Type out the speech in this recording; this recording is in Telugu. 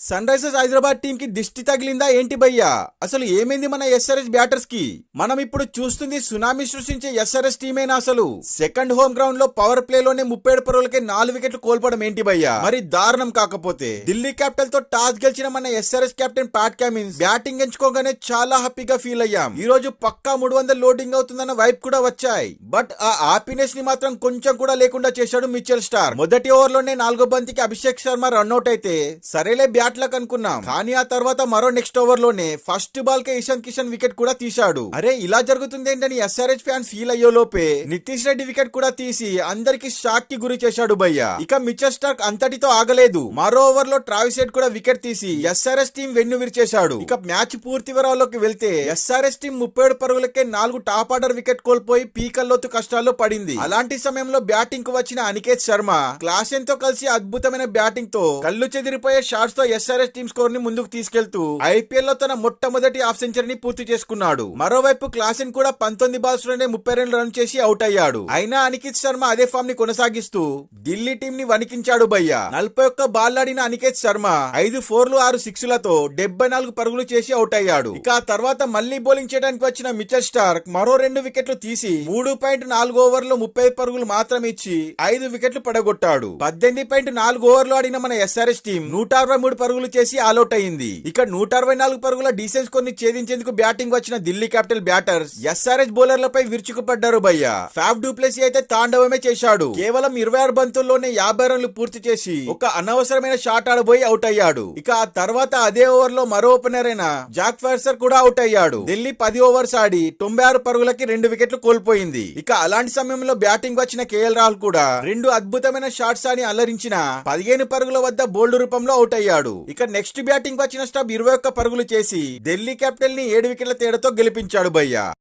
సన్ రైజర్స్ హైదరాబాద్ టీం కి దిష్టి తగిలిందా ఏంటి భయ్యా? అసలు ఏమైంది మన ఎస్ఆర్ఎస్ బ్యాటర్స్కి? మనం ఇప్పుడు చూస్తుంది సునామీ సృష్టించే ఎస్ఆర్ఎస్ టీమేనా అసలు? సెకండ్ హోమ్ గ్రౌండ్లో పవర్ ప్లే లోనే ముప్పై ఏడు నాలుగు వికెట్లు కోల్పోవడం ఏంటి భయ్యా? మరి దారుణం కాకపోతే. ఢిల్లీ క్యాపిటల్తో టాస్ గెలిచిన మన SRS captain Pat Cummins batting ఎంచుకోగానే చాలా హ్యాపీగా ఫీల్ అయ్యాం. ఈ రోజు పక్కా మూడు వందలు లోడింగ్ అవుతుందన్న వైప్ కూడా వచ్చాయి. బట్ ఆ హ్యాపీనెస్ని మాత్రం కొంచెం కూడా లేకుండా చేశాడు మిచెల్ స్టార్ మొదటి ఓవర్లోనే నాలుగో బంతికి అభిషేక్ శర్మ రన్అట్ అయితే సరేలే బ్యాట్లకు అనుకున్నాం. కానీ ఆ తర్వాత మరో నెక్స్ట్ ఓవర్లోనే ఫస్ట్ బాల్ కే ఇషాన్ కిషన్ వికెట్ కూడా తీశాడు. అరే ఇలా జరుగుతుంది ఏంటని ఎస్ఆర్హెచ్ ఫ్యాన్ ఫీల్ అయ్యో లోపే నితీష్ రెడ్డి వికెట్ కూడా తీసి అందరికి షాక్కి గురి చేశాడు భయ్య. ఇక మిచర్ స్టార్క్ అంతటితో ఆగలేదు. మరో ఓవర్లో ట్రావిస్ హెడ్ కూడా వికెట్ తీసి ఎస్ఆర్ఎస్ టీం వెన్ను విరిచేశాడు. ఇక మ్యాచ్ పూర్తి వివరాల్లోకి వెళ్తే ఎస్ఆర్ఎస్ టీం ముప్పై ఏడు పరుగులకే నాలుగు టాప్ ఆర్డర్ వికెట్ కోల్పోయి పీకల్లోతు కష్టాల్లో పడింది. అలాంటి సమయంలో బ్యాటింగ్కు వచ్చిన అనికేత్ శర్మ క్లాసెన్తో కలిసి అద్భుతమైన బ్యాటింగ్తో కళ్ళు చెదిరిపోయే షాట్స్తో ఎస్ఆర్ఎస్ టీం స్కోర్ని ముందుకు తీసుకెళ్తూ ఐపీఎల్లో తన మొట్టమొదటి హాఫ్ సెంచరీని పూర్తి చేసుకున్నాడు. మరోవైపు క్లాసిన్ కూడా పంతొమ్మిది బాల్స్లోనే ముప్పై రెండు రన్ చేసి అవుట్ అయ్యాడు. అయినా అనికేత్ శర్మ అదే ఫామ్ని కొనసాగిస్తూ ఢిల్లీ టీం ని వణికించాడు భయ్య. నలభై ఒక్క బాల్ ఆడిన అనికేత్ శర్మ ఐదు ఫోర్లు ఆరు సిక్స్లతో డెబ్బై నాలుగు పరుగులు చేసి అవుట్ అయ్యాడు. ఇక ఆ తర్వాత మళ్ళీ బౌలింగ్ చేయడానికి వచ్చిన మిచల్ స్టార్క్ మరో రెండు వికెట్లు తీసి మూడు పాయింట్ నాలుగు ఓవర్లు ముప్పై పరుగులు మాత్రం ఇచ్చి ఐదు వికెట్లు పడగొట్టాడు. పద్దెనిమిది పాయింట్ నాలుగు ఓవర్లు ఆడిన మన ఎస్ఆర్ఎస్ టీం నూట అరవై మూడు పరుగులు చేసి ఆలౌట్ అయింది ఇక నూట అరవై నాలుగు పరుగుల డీసెన్స్ కొన్ని ఛేదించేందుకు బ్యాటింగ్ వచ్చిన Delhi capital batters S R S బౌలర్లపై విరుచుకుపడ్డారు భయ్య. ఫ్యాఫ్ డూప్లెసీ అయితే తాండవమే చేశాడు. కేవలం ఇరవై ఆరు బంతుల్లోనే యాభై రన్లు పూర్తి చేసి ఒక అనవసరమైన షాట్ ఆడబోయి అవుట్ అయ్యాడు. ఇక ఆ తర్వాత అదే ఓవర్లో మరో ఓపెనర్ అయిన జాక్ ఫార్సర్ కూడా అవుట్ అయ్యాడు. ఢిల్లీ పది ఓవర్స్ ఆడి తొంభై ఆరు పరుగులకి రెండు వికెట్లు కోల్పోయింది. ఇక అలాంటి సమయంలో బ్యాటింగ్ వచ్చిన కేఎల్ రాహుల్ కూడా రెండు అద్భుతమైన షాట్స్ అని అల్లరించిన పదిహేను పరుగుల వద్ద బోల్డ్ రూపంలో అవుట్ అయ్యాడు. ఇక నెక్స్ట్ బ్యాటింగ్ వచ్చిన స్టాప్ ఇరవై ఒక్క పరుగులు చేసి ఢిల్లీ క్యాపిటల్ని ఏడు వికెట్ల తేడాతో గెలిపించాడు భయ్య.